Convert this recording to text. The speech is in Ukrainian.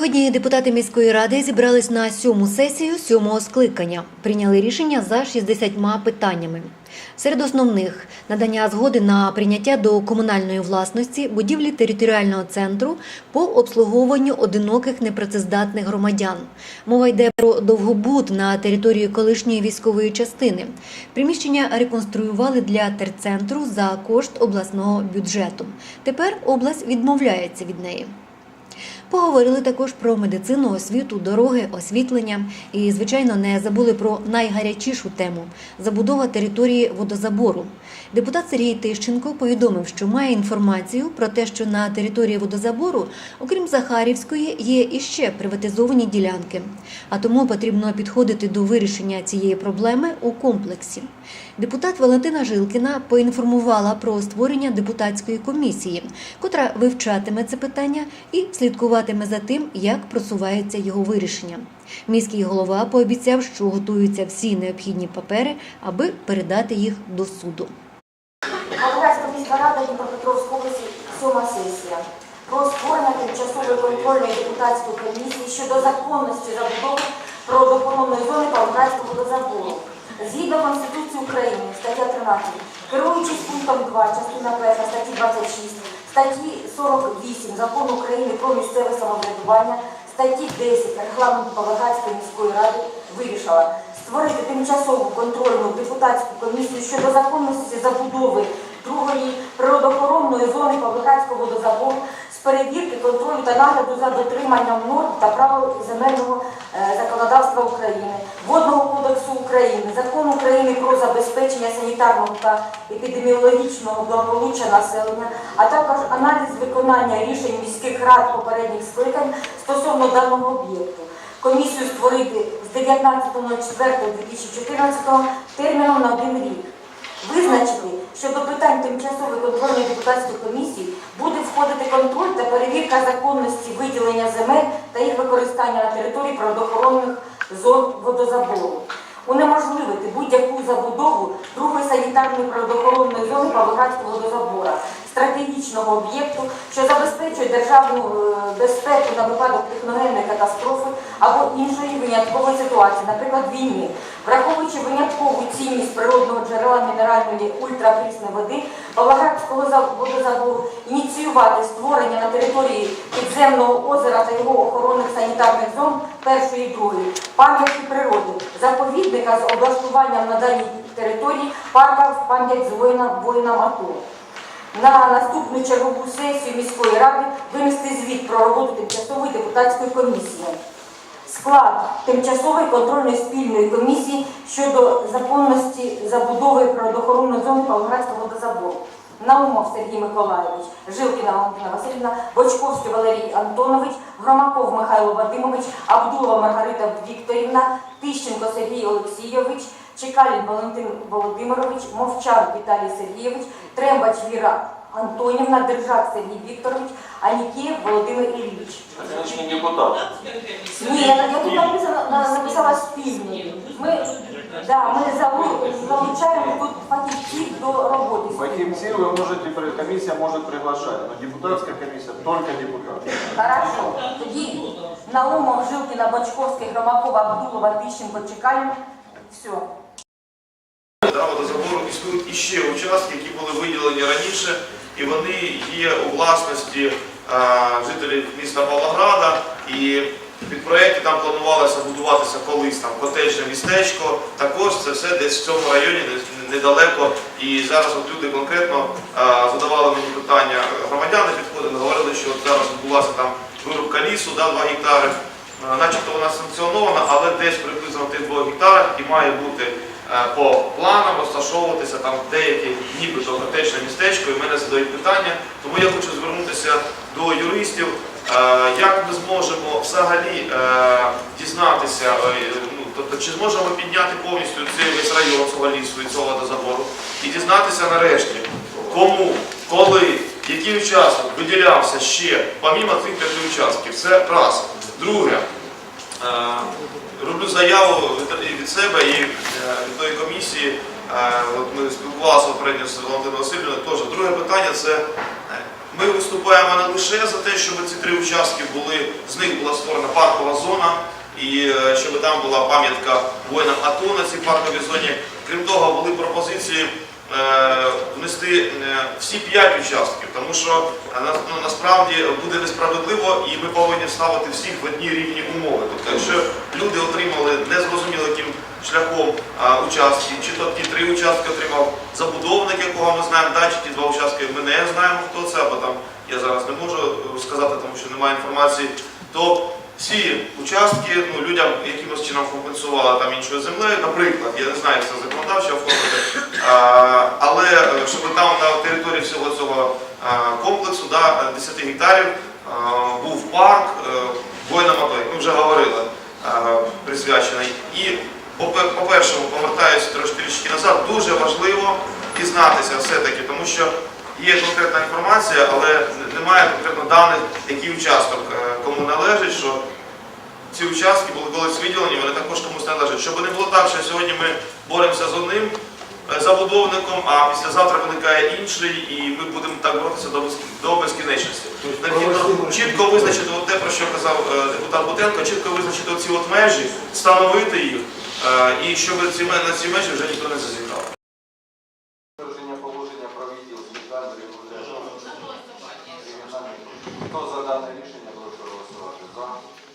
Сьогодні депутати міської ради зібрались на сьому сесію сьомого скликання. Прийняли рішення за 60 питаннями. Серед основних надання згоди на прийняття до комунальної власності будівлі територіального центру по обслуговуванню одиноких непрацездатних громадян. Мова йде про довгобуд на території колишньої військової частини. Приміщення реконструювали для терцентру за кошт обласного бюджету. Тепер область відмовляється від неї. Поговорили також про медицину, освіту, дороги, освітлення і, звичайно, не забули про найгарячішу тему забудова території водозабору. Депутат Сергій Тищенко повідомив, що має інформацію про те, що на території водозабору, окрім Захарівської, є іще приватизовані ділянки. А тому потрібно підходити до вирішення цієї проблеми у комплексі. Депутат Валентина Жилкіна поінформувала про створення депутатської комісії, котра вивчатиме це питання і слідкуватиме за тим, як просувається його вирішення. Міський голова пообіцяв, що готуються всі необхідні папери, аби передати їх до суду. Володарська міська рада Дніпропетровської області, сьома сесія. Про створення тимчасової контрольної депутатської комісії щодо законності забудови природоохоронної зони Павлоградського водозабору. Згідно Конституції України, стаття 13, керуючись пунктом 2, частина 1 статті 26, статті 48 Закону України про місцеве самоврядування, статті 10 Регламенту Павлоградської міської ради вирішила створити тимчасову контрольну депутатську комісію щодо законності забудови другої природоохоронної зони Павлоградського водозабору з перевірки, контролю та нагляду за дотриманням норм та правил земельного е, законодавства України, Водного кодексу України, Закону України про забезпечення санітарного та епідеміологічного благополуччя населення, а також аналіз виконання рішень міських рад попередніх скликань стосовно даного об'єкту. Комісію створити з 19.04.2014 терміном на один рік. Визначити, що до питань тимчасової контрольної депутатської комісії буде входити контроль та перевірка законності виділення земель та їх використання на території природоохоронних зон водозабору. Унеможливити будь-яку забудову другої санітарної природоохоронної зони Павлоградського водозабора, стратегічного об'єкту, що забезпечує державну е, безпеку на випадок техногенної катастрофи або іншої виняткової ситуації, наприклад, війни, враховуючи виняткову цінність природного джерела мінеральної ультрапрісної води Павлоградського за- водозабору, ініціювати створення на території підземного озера та його охоронних санітарних зон першої і другої, пам'яті природи, заповідника з облаштуванням на даній території парка в пам'ять воїнам АТО на наступну чергову сесію міської ради винести звіт про роботу тимчасової депутатської комісії. Склад тимчасової контрольної спільної комісії щодо законності забудови природоохоронної зони Павлоградського водозабору. Наумов Сергій Миколаївич, Жилкіна Валентина Васильівна, Бочковський Валерій Антонович, Громаков Михайло Вадимович, Абдулова Маргарита Вікторівна, Тищенко Сергій Олексійович, Чекалін Валентин Володимирович, Мовчан Віталій Сергійович, Трембач Віра Антонівна, Держак Сергій Вікторович, Анікієв Володимир Ілліч. Це не депутат. Ні, я, тут написала, написала спільні. Ми, да, ми залучаємо тут фахівців до роботи. Фахівців ви можете, комісія може приглашати, але депутатська комісія тільки депутат. Хорошо. Тоді Наумов, Жилкіна, Бочковський, Громакова, Абдулова, Тищенко, Чекалін. Все. Да, водозабору існують іще участки, які були виділені раніше, і вони є у власності е, жителів міста Павлограда. І під проєкті там планувалося будуватися колись там котеджне містечко. Також це все десь в цьому районі, недалеко. І зараз от люди конкретно е, задавали мені питання громадяни, підходили, говорили, що от зараз відбулася там вирубка лісу, да, 2 гектари. Начебто вона санкціонована, але десь приблизно в тих 2 гектарах і має бути по планам розташовуватися там деякі нібито котечне містечко, і мене задають питання. Тому я хочу звернутися до юристів, е, як ми зможемо взагалі е, дізнатися, е, ну, тобто чи зможемо підняти повністю цей весь район цього лісу і цього водозабору, і дізнатися нарешті, кому, коли, який участок виділявся ще, помімо цих п'яти участків. Це раз. Друге, е, роблю заяву від, себе і е, від тої комісії. Е, От ми спілкувалися попередньо з Валентиною Васильівною. Теж друге питання це е, Ми виступаємо не лише за те, щоб ці три участки були, з них була створена паркова зона, і е, щоб там була пам'ятка воїнам АТО на цій парковій зоні. Крім того, були пропозиції е, внести е, всі п'ять участків, тому що е, ну, насправді буде несправедливо і ми повинні ставити всіх в одні рівні умови. Тобто, якщо люди отримали незрозуміло яким шляхом участки, чи то ті три участки отримав забудовник, якого ми знаємо, да, чи ті два участки ми не знаємо, хто це, або там я зараз не можу е, сказати, тому що немає інформації, то всі участки ну, людям якимось чином компенсували там іншою землею, наприклад, я не знаю, як це законодавчо оформити, е, щоб там на території всього цього комплексу да, 10 гектарів був парк е, воїнам АТО, як ми вже говорили, присвячений. І попе- по-першому, повертаюся трошки назад, дуже важливо дізнатися все-таки, тому що є конкретна інформація, але немає конкретно даних, який участок е, кому належить, що ці участки були колись виділені, вони також комусь належать. Щоб не було так, що сьогодні ми боремося з одним е, забудовником, а післязавтра виникає інший, і ми будемо так боротися до, безкінечності. Необхідно чітко визначити те, про що казав е, депутат Бутенко, чітко визначити оці от межі, встановити їх, е, і щоб ці, на ці межі вже ніхто не зазіхав. Хто за дане рішення, прошу голосувати. За.